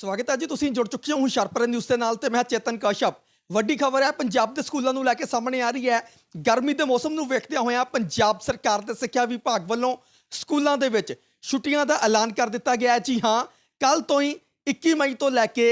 ਸਵਾਗਤ ਹੈ ਜੀ, ਤੁਸੀਂ ਜੁੜ ਚੁੱਕੇ ਹੋ ਹੁਸ਼ਿਆਰਪੁਰ ਨਿਊਜ਼ ਦੇ ਨਾਲ ਤੇ ਮੈਂ ਚੇਤਨ ਕਸ਼ਪ। ਵੱਡੀ ਖਬਰ ਹੈ, ਪੰਜਾਬ ਦੇ ਸਕੂਲਾਂ ਨੂੰ ਲੈ ਕੇ ਸਾਹਮਣੇ ਆ ਰਹੀ ਹੈ। ਗਰਮੀ ਦੇ ਮੌਸਮ ਨੂੰ ਵੇਖਦਿਆਂ ਹੋਇਆਂ ਪੰਜਾਬ ਸਰਕਾਰ ਦੇ ਸਿੱਖਿਆ ਵਿਭਾਗ ਵੱਲੋਂ ਸਕੂਲਾਂ ਦੇ ਵਿੱਚ ਛੁੱਟੀਆਂ ਦਾ ਐਲਾਨ ਕਰ ਦਿੱਤਾ ਗਿਆ ਹੈ। ਜੀ ਹਾਂ ਕੱਲ ਤੋਂ ਹੀ 21 ਮਈ ਤੋਂ ਲੈ ਕੇ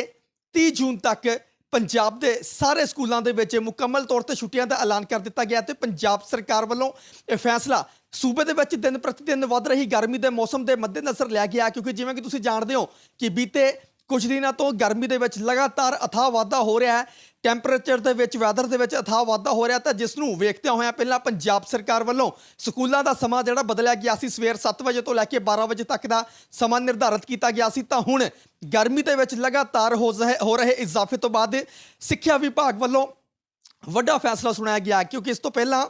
30 ਜੂਨ ਤੱਕ ਪੰਜਾਬ ਦੇ ਸਾਰੇ ਸਕੂਲਾਂ ਦੇ ਵਿੱਚ ਮੁਕੰਮਲ ਤੌਰ ਤੇ ਛੁੱਟੀਆਂ ਦਾ ਐਲਾਨ ਕਰ ਦਿੱਤਾ ਗਿਆ ਤੇ ਪੰਜਾਬ ਸਰਕਾਰ ਵੱਲੋਂ ਇਹ ਫੈਸਲਾ ਸੂਬੇ ਦੇ ਵਿੱਚ ਦਿਨ ਪ੍ਰਤੀ ਦਿਨ ਵੱਧ ਰਹੀ ਗਰਮੀ ਦੇ ਮੌਸਮ ਦੇ ਮੱਦੇਨਜ਼ਰ ਲਿਆ ਗਿਆ ਕਿਉਂਕਿ ਜਿਵੇਂ ਕਿ ਤੁਸੀਂ ਜਾਣਦੇ ਹੋ ਕਿ ਬੀਤੇ ਕੁਝ ਦਿਨਾਂ ਤੋਂ ਗਰਮੀ ਦੇ ਵਿੱਚ ਲਗਾਤਾਰ ਅਥਾਹ ਵਾਧਾ ਹੋ ਰਿਹਾ ਹੈ। ਟੈਂਪਰੇਚਰ ਦੇ ਵਿੱਚ ਵੈਦਰ ਦੇ ਵਿੱਚ ਅਥਾਹ ਵਾਧਾ ਹੋ ਰਿਹਾ ਤਾਂ ਜਿਸ ਨੂੰ ਵੇਖਦਿਆਂ ਹੋਇਆਂ ਪਹਿਲਾਂ ਪੰਜਾਬ ਸਰਕਾਰ ਵੱਲੋਂ ਸਕੂਲਾਂ ਦਾ ਸਮਾਂ ਜਿਹੜਾ ਬਦਲਿਆ ਗਿਆ ਸੀ, ਸਵੇਰ 7 ਵਜੇ ਤੋਂ ਲੈ ਕੇ 12 ਵਜੇ ਤੱਕ ਦਾ ਸਮਾਂ ਨਿਰਧਾਰਿਤ ਕੀਤਾ ਗਿਆ ਸੀ, ਤਾਂ ਹੁਣ ਗਰਮੀ ਦੇ ਵਿੱਚ ਲਗਾਤਾਰ ਹੋ ਹੋ ਰਹੇ ਇਜ਼ਾਫੇ ਤੋਂ ਬਾਅਦ ਸਿੱਖਿਆ ਵਿਭਾਗ ਵੱਲੋਂ ਵੱਡਾ ਫੈਸਲਾ ਸੁਣਾਇਆ ਗਿਆ, ਕਿਉਂਕਿ ਇਸ ਤੋਂ ਪਹਿਲਾਂ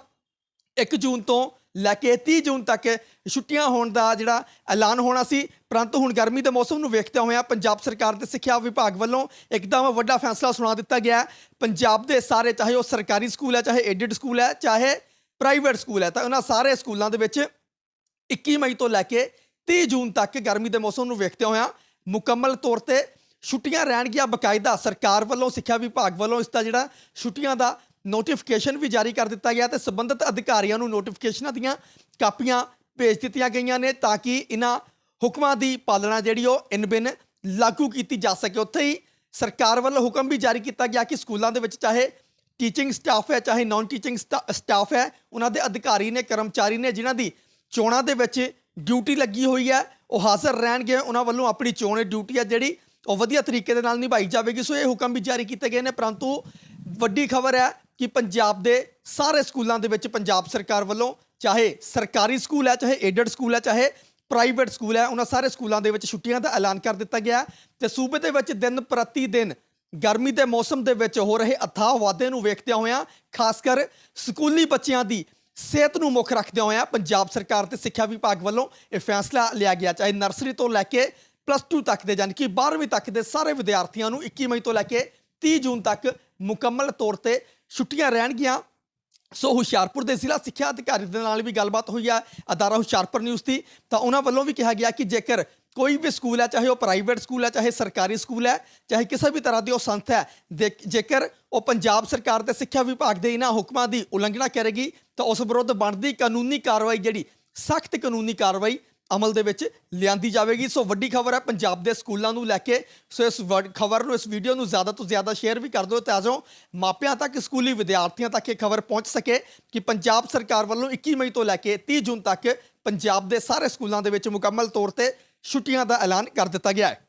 1 ਜੂਨ ਤੋਂ ਲੈ ਕੇ 30 ਜੂਨ ਤੱਕ ਛੁੱਟੀਆਂ ਹੋਣ ਦਾ ਜਿਹੜਾ ਐਲਾਨ ਹੋਣਾ ਸੀ। ਪਰੰਤੂ ਹੁਣ ਗਰਮੀ ਦੇ ਮੌਸਮ ਨੂੰ ਵੇਖਦੇ ਹੋਇਆਂ ਪੰਜਾਬ ਸਰਕਾਰ ਦੇ ਸਿੱਖਿਆ ਵਿਭਾਗ ਵੱਲੋਂ ਇੱਕਦਮ ਵੱਡਾ ਫੈਸਲਾ ਸੁਣਾ ਦਿੱਤਾ ਗਿਆ ਪੰਜਾਬ ਦੇ ਸਾਰੇ ਚਾਹੇ ਉਹ ਸਰਕਾਰੀ ਸਕੂਲ ਹੈ, ਚਾਹੇ ਏਡਡ ਸਕੂਲ ਹੈ, ਚਾਹੇ ਪ੍ਰਾਈਵੇਟ ਸਕੂਲ ਹੈ, ਤਾਂ ਉਹਨਾਂ ਸਾਰੇ ਸਕੂਲਾਂ ਦੇ ਵਿੱਚ 21 ਮਈ ਤੋਂ ਲੈ ਕੇ 30 ਜੂਨ ਤੱਕ ਗਰਮੀ ਦੇ ਮੌਸਮ ਨੂੰ ਵੇਖਦੇ ਹੋਇਆਂ ਮੁਕੰਮਲ ਤੌਰ ਤੇ ਛੁੱਟੀਆਂ ਰਹਿਣਗੀਆਂ। ਬਕਾਇਦਾ ਸਰਕਾਰ ਵੱਲੋਂ, ਸਿੱਖਿਆ ਵਿਭਾਗ ਵੱਲੋਂ ਇਸ ਦਾ ਜਿਹੜਾ ਛੁੱਟੀਆਂ ਦਾ ਨੋਟੀਫਿਕੇਸ਼ਨ ਵੀ ਜਾਰੀ ਕਰ ਦਿੱਤਾ ਗਿਆ ਤੇ ਸੰਬੰਧਿਤ ਅਧਿਕਾਰੀਆਂ ਨੂੰ ਨੋਟੀਫਿਕੇਸ਼ਨਾਂ ਦੀਆਂ ਕਾਪੀਆਂ ਭੇਜ ਦਿੱਤੀਆਂ ਗਈਆਂ ਨੇ ਤਾਂ ਕਿ ਇਹਨਾਂ ਹੁਕਮਾਂ ਦੀ ਪਾਲਣਾ ਜਿਹੜੀ ਉਹ ਇਨ ਬਿਨ ਲਾਗੂ ਕੀਤੀ ਜਾ ਸਕੇ। ਉੱਥੇ ਹੀ ਸਰਕਾਰ ਵੱਲੋਂ ਹੁਕਮ ਵੀ ਜਾਰੀ ਕੀਤਾ ਗਿਆ ਕਿ ਸਕੂਲਾਂ ਦੇ ਵਿੱਚ ਚਾਹੇ ਟੀਚਿੰਗ ਸਟਾਫ ਹੈ, ਚਾਹੇ ਨਾਨ ਟੀਚਿੰਗ ਸਟਾਫ ਹੈ, ਉਹਨਾਂ ਦੇ ਅਧਿਕਾਰੀ ਨੇ, ਕਰਮਚਾਰੀ ਨੇ ਜਿਨ੍ਹਾਂ ਦੀ ਚੋਣਾਂ ਦੇ ਵਿੱਚ ਡਿਊਟੀ ਲੱਗੀ ਹੋਈ ਹੈ, ਉਹ ਹਾਜ਼ਰ ਰਹਿਣਗੇ। ਉਹਨਾਂ ਵੱਲੋਂ ਆਪਣੀ ਚੋਣ ਡਿਊਟੀ ਹੈ ਜਿਹੜੀ ਉਹ ਵਧੀਆ ਤਰੀਕੇ ਦੇ ਨਾਲ ਨਿਭਾਈ ਜਾਵੇਗੀ। ਸੋ ਇਹ ਹੁਕਮ ਵੀ ਜਾਰੀ ਕੀਤੇ ਗਏ ਨੇ, ਪਰੰਤੂ ਵੱਡੀ ਖਬਰ ਹੈ ਕਿ ਪੰਜਾਬ ਦੇ ਸਾਰੇ ਸਕੂਲਾਂ ਦੇ ਵਿੱਚ ਪੰਜਾਬ ਸਰਕਾਰ ਵੱਲੋਂ ਚਾਹੇ ਸਰਕਾਰੀ ਸਕੂਲ ਹੈ, ਚਾਹੇ ਏਡਡ ਸਕੂਲ ਹੈ, ਚਾਹੇ ਪ੍ਰਾਈਵੇਟ ਸਕੂਲ ਹੈ, ਉਹਨਾਂ ਸਾਰੇ ਸਕੂਲਾਂ ਦੇ ਵਿੱਚ ਛੁੱਟੀਆਂ ਦਾ ਐਲਾਨ ਕਰ ਦਿੱਤਾ ਗਿਆ ਹੈ ਤੇ ਸੂਬੇ ਦੇ ਵਿੱਚ ਦਿਨ ਪ੍ਰਤੀ ਦਿਨ ਗਰਮੀ ਦੇ ਮੌਸਮ ਦੇ ਵਿੱਚ ਹੋ ਰਹੇ ਅਥਾਹ ਵਾਧੇ ਨੂੰ ਵੇਖਦਿਆਂ ਹੋਇਆਂ, ਖਾਸ ਕਰ ਸਕੂਲੀ ਬੱਚਿਆਂ ਦੀ ਸਿਹਤ ਨੂੰ ਮੁੱਖ ਰੱਖਦਿਆਂ ਹੋਇਆਂ ਪੰਜਾਬ ਸਰਕਾਰ ਤੇ ਸਿੱਖਿਆ ਵਿਭਾਗ ਵੱਲੋਂ ਇਹ ਫੈਸਲਾ ਲਿਆ ਗਿਆ। ਚਾਹੇ ਨਰਸਰੀ ਤੋਂ ਲੈ ਕੇ ਪਲੱਸ 2 ਤੱਕ ਦੇ ਯਾਨੀ ਕਿ 12ਵੀਂ ਤੱਕ ਦੇ ਸਾਰੇ ਵਿਦਿਆਰਥੀਆਂ ਨੂੰ 21 ਮਈ ਤੋਂ ਲੈ ਕੇ 30 ਜੂਨ ਤੱਕ ਮੁਕੰਮਲ ਤੌਰ ਤੇ ਛੁੱਟੀਆਂ ਰਹਿਣਗੀਆਂ। ਸੋ ਹੁਸ਼ਿਆਰਪੁਰ ਦੇ ਜ਼ਿਲ੍ਹਾ ਸਿੱਖਿਆ ਅਧਿਕਾਰੀ ਦੇ ਨਾਲ ਵੀ ਗੱਲਬਾਤ ਹੋਈ ਆ ਅਦਾਰਾ ਹੁਸ਼ਿਆਰਪੁਰ ਨਿਊਜ਼ ਦੀ। ਤਾਂ ਉਹਨਾਂ ਵੱਲੋਂ ਵੀ ਕਿਹਾ ਗਿਆ ਕਿ ਜੇਕਰ ਕੋਈ ਵੀ ਸਕੂਲ ਹੈ, ਚਾਹੇ ਉਹ ਪ੍ਰਾਈਵੇਟ ਸਕੂਲ ਹੈ, ਚਾਹੇ ਸਰਕਾਰੀ ਸਕੂਲ ਹੈ, ਚਾਹੇ ਕਿਸੇ ਵੀ ਤਰ੍ਹਾਂ ਦੀ ਉਹ ਸੰਸਥਾ ਹੈ ਦੇ- ਜੇਕਰ ਉਹ ਪੰਜਾਬ ਸਰਕਾਰ ਦੇ ਸਿੱਖਿਆ ਵਿਭਾਗ ਦੇ ਇਹਨਾਂ ਹੁਕਮਾਂ ਦੀ ਉਲੰਘਣਾ ਕਰੇਗੀ, ਤਾਂ ਉਸ ਵਿਰੁੱਧ ਬਣਦੀ ਕਾਨੂੰਨੀ ਕਾਰਵਾਈ ਜਿਹੜੀ ਸਖਤ ਕਾਨੂੰਨੀ ਕਾਰਵਾਈ ਅਮਲ ਦੇ ਵਿੱਚ ਲਿਆਂਦੀ ਜਾਵੇਗੀ। ਸੋ ਵੱਡੀ ਖਬਰ ਹੈ, ਪੰਜਾਬ ਦੇ ਸਕੂਲਾਂ ਨੂੰ ਲੈ ਕੇ। ਸੋ ਇਸ ਖਬਰ ਨੂੰ, ਇਸ ਵੀਡੀਓ ਨੂੰ ਜ਼ਿਆਦਾ ਤੋਂ ਜ਼ਿਆਦਾ ਸ਼ੇਅਰ ਵੀ ਕਰ ਦਿਓ ਤਾਂ ਜੋ ਮਾਪਿਆਂ ਤੱਕ, ਸਕੂਲੀ ਵਿਦਿਆਰਥੀਆਂ ਤੱਕ ਇਹ ਖਬਰ ਪਹੁੰਚ ਸਕੇ ਕਿ ਪੰਜਾਬ ਸਰਕਾਰ ਵੱਲੋਂ 21 ਮਈ ਤੋਂ ਲੈ ਕੇ 30 ਜੂਨ ਤੱਕ ਪੰਜਾਬ ਦੇ ਸਾਰੇ ਸਕੂਲਾਂ ਦੇ ਵਿੱਚ ਮੁਕੰਮਲ ਤੌਰ ਤੇ ਛੁੱਟੀਆਂ ਦਾ ਐਲਾਨ ਕਰ ਦਿੱਤਾ ਗਿਆ ਹੈ।